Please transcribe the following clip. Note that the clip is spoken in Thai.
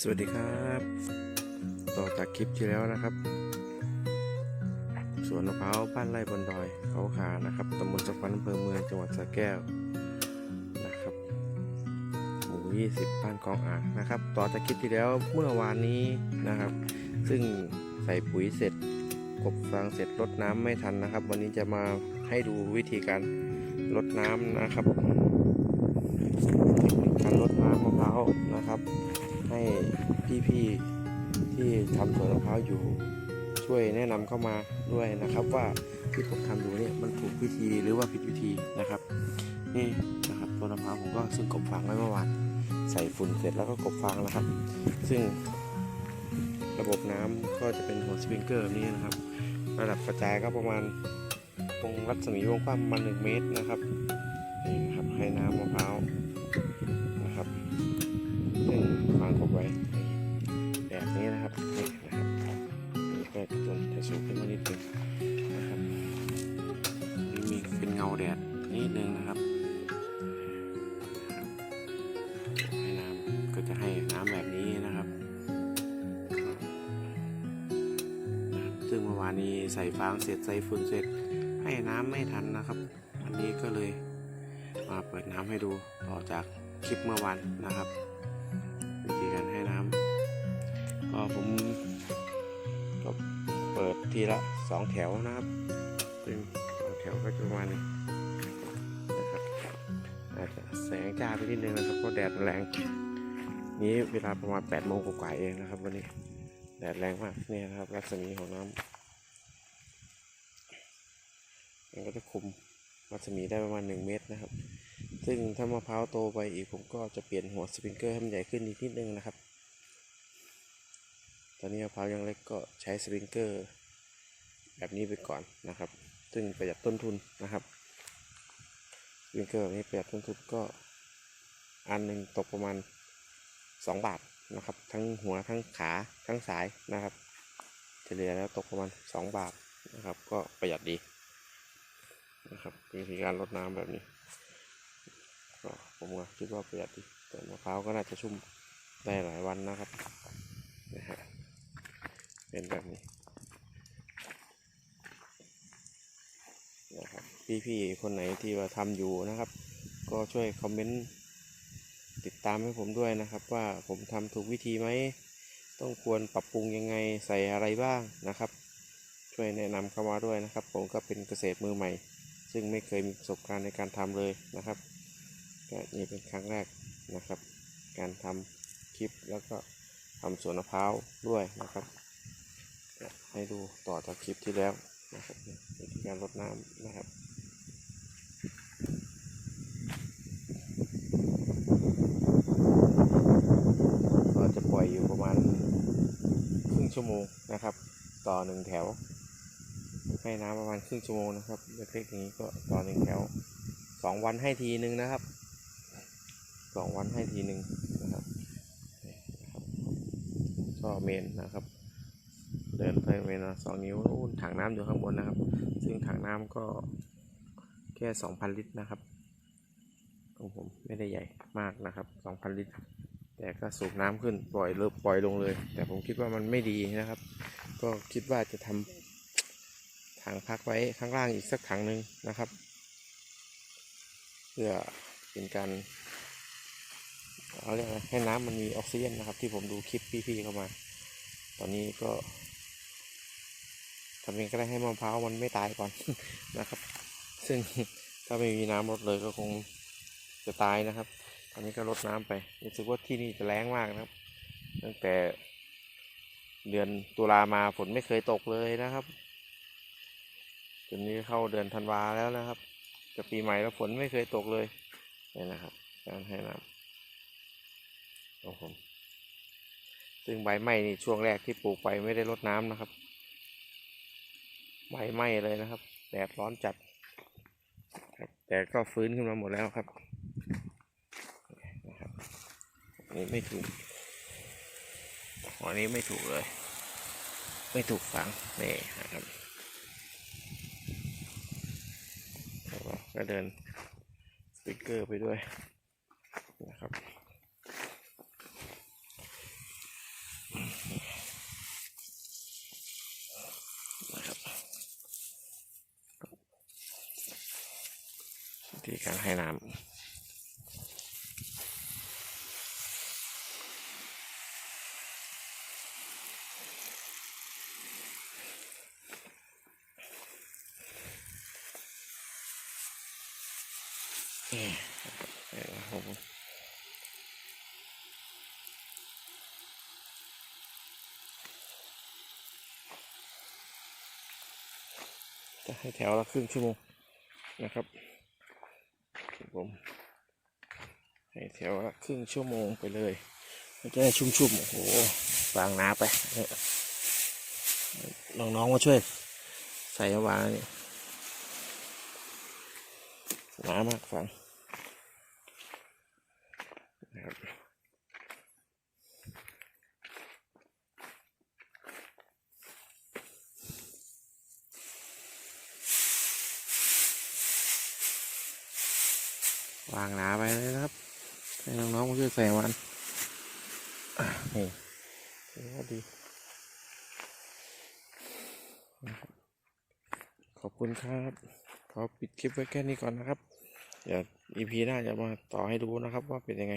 สวัสดีครับ ต่อจากคลิปที่แล้วนะครับ สวนมะพร้าวบ้านไร่บนดอยเขาขานะครับตำบลสักวันอำเภอเมืองจังหวัดสระแก้วนะครับหมู่20บ้านกองอ่างนะครับ ต่อจากคลิปที่แล้วเมื่อวานนี้นะครับ ซึ่งใส่ปุ๋ยเสร็จกบฟางเสร็จรดน้ำไม่ทันนะครับ วันนี้จะมาให้ดูวิธีการรดน้ำนะครับ การรดน้ำมะพร้าวนะครับ ให้พี่ๆที่ทำสวนมะพร้าวอยู่ช่วยแนะนำเข้ามาด้วยนะครับ ว่าที่ผมทำอยู่เนี่ยมันถูกวิธีหรือว่าผิดวิธีนะครับ นี่นะครับต้นมะพร้าวผมก็ซึ่งกบฟางไว้เมื่อวานใส่ฝุ่นเสร็จแล้วก็กบฟางนะครับ ซึ่งระบบน้ำก็จะเป็นหัวสปริงเกอร์แบบนี้นะครับ ระดับกระจายก็ประมาณวงรัศมีวงกว้างประมาณ1เมตรนะครับนี่นะครับ ก็จะให้น้ำแบบนี้นะครับ ซึ่งเมื่อวานนี้ใส่ฟางเสร็จใส่ฝุ่นเสร็จ ให้น้ำไม่ทันนะครับวันนี้ก็เลยมาเปิดน้ำให้ดูต่อจากคลิปเมื่อวานนะครับ วิธีการให้น้ำก็ผมก็เปิดทีละสองแถวนะครับซึ่งสองแถวก็จะประมาณนี้นะครับอาจจะแสงจ้าไปนิดนึงนะครับเพราะแดดแรง นี้เวลาประมาณ8โมงกว่าๆเองนะครับวันนี้แดดแรงมากนี่นะครับ รัศมีของน้ำมันก็จะคุมรัศมีได้ประมาณ 1 เมตรนะครับ ซึ่งถ้ามะพร้าวโตไปอีกผมก็จะเปลี่ยนหัวสปริงเกอร์ให้มันใหญ่ขึ้นอีกนิดนึงนะครับ ตอนนี้มะพร้าวยังเล็กก็ใช้สปริงเกอร์แบบนี้ไปก่อนนะครับ ซึ่งประหยัดต้นทุนนะครับสปริงเกอร์แบบนี้ประหยัดต้นทุนก็อันหนึ่งตกประมาณ 2 บาทนะครับ ทั้งหัวทั้งขาทั้งสายนะครับเฉลี่ยแล้วตกประมาณ 2 บาทนะครับ ก็ประหยัดดีนะครับวิธีการลดน้ำแบบนี้ก็ผมก็คิดว่าประหยัดดีแต่มะพร้าวก็น่าจะชุ่มได้หลายวันนะครับนะฮะเป็นแบบนี้นะครับพี่ๆคนไหนที่ว่าทำอยู่นะครับ ก็ช่วยคอมเมนต์ ติดตามให้ผมด้วยนะครับว่าผมทำถูกวิธีไหม ต้องควรปรับปรุงยังไงใส่อะไรบ้างนะครับ ช่วยแนะนำเข้ามาด้วยนะครับ ผมก็เป็นเกษตรมือใหม่ ซึ่งไม่เคยมีประสบการณ์ในการทำเลยนะครับก็นี่เป็นครั้งแรกนะครับ การทำคลิปแล้วก็ทำสวนมะพร้าวด้วยนะครับ ให้ดูต่อจากคลิปที่แล้วนะครับนี่วิธีการรดน้ำนะครับ ก็จะปล่อยอยู่ประมาณครึ่ง ชั่วโมงนะครับ ต่อหนึ่งแถว ให้น้ำประมาณครึ่งชั่วโมงนะครับเล็กๆอย่างนี้ก็ต่อหนึ่งแถวสองวันให้ทีหนึ่งนะครับสองวันให้ทีหนึ่งนะครับนี่นะครับก็เมนนะครับ เดินไปเมนละสองนิ้วนู่นถังน้ำอยู่ข้างบนนะครับ ซึ่งถังน้ำก็แค่สองพันลิตรนะครับของผมไม่ได้ใหญ่มากนะครับสองพันลิตร แต่ก็สูบน้ำขึ้นปล่อยเลิปล่อยลงเลย แต่ผมคิดว่ามันไม่ดีนะครับ ก็คิดว่าจะทำถังพักไว้ข้างล่างอีกสักถังหนึ่งนะครับ เพื่อเป็นการเขาเรียกอะไรให้น้ำมันมีออกซิเจนนะครับ ที่ผมดูคลิปพี่ๆเข้ามา ตอนนี้ก็ทำยังไงก็ได้ให้มะพร้าวมันไม่ตายก่อนนะครับ ซึ่งถ้าไม่มีน้ำลดเลยก็คงจะตายนะครับ ตอนนี้ก็ลดน้ำไปรู้สึกว่าที่นี่จะแรงมากนะครับ ตั้งแต่เดือนตุลามาฝนไม่เคยตกเลยนะครับจนนี้เข้าเดือนธันวาแล้วนะครับ จะปีใหม่แล้วฝนไม่เคยตกเลยนี่นะครับการให้น้ำของผมซึ่งใบไม้นี่ช่วงแรกที่ปลูกไปไม่ได้รดน้ำนะครับ ใบไม้เลยนะครับแดดร้อนจัด แต่ก็ฟื้นขึ้นมาหมดแล้วครับ นี้ไม่ถูกอันนี้ไม่ถูกเลย ไม่ถูกฝังนี่ครับก็เดินสติกเกอร์ไปด้วยนะครับที่การให้น้ำ ผมจะให้แถวละครึ่งชั่วโมงนะครับผมให้แถวละครึ่งชั่วโมงไปเลยมันจะได้ชุ่มๆโอ้โหวางน้ำไปน้องๆมาช่วย ใส่วางนี่น้ำมากฟังนะครับ วางหนาไปเลยนะครับ ให้น้องๆมาช่วยใส่มันนี่ถือว่าดี ขอบคุณครับ ขอปิดคลิปไว้แค่นี้ก่อนนะครับ เดี๋ยว EP หน้าจะมาต่อให้ดูนะครับว่าเป็นยังไง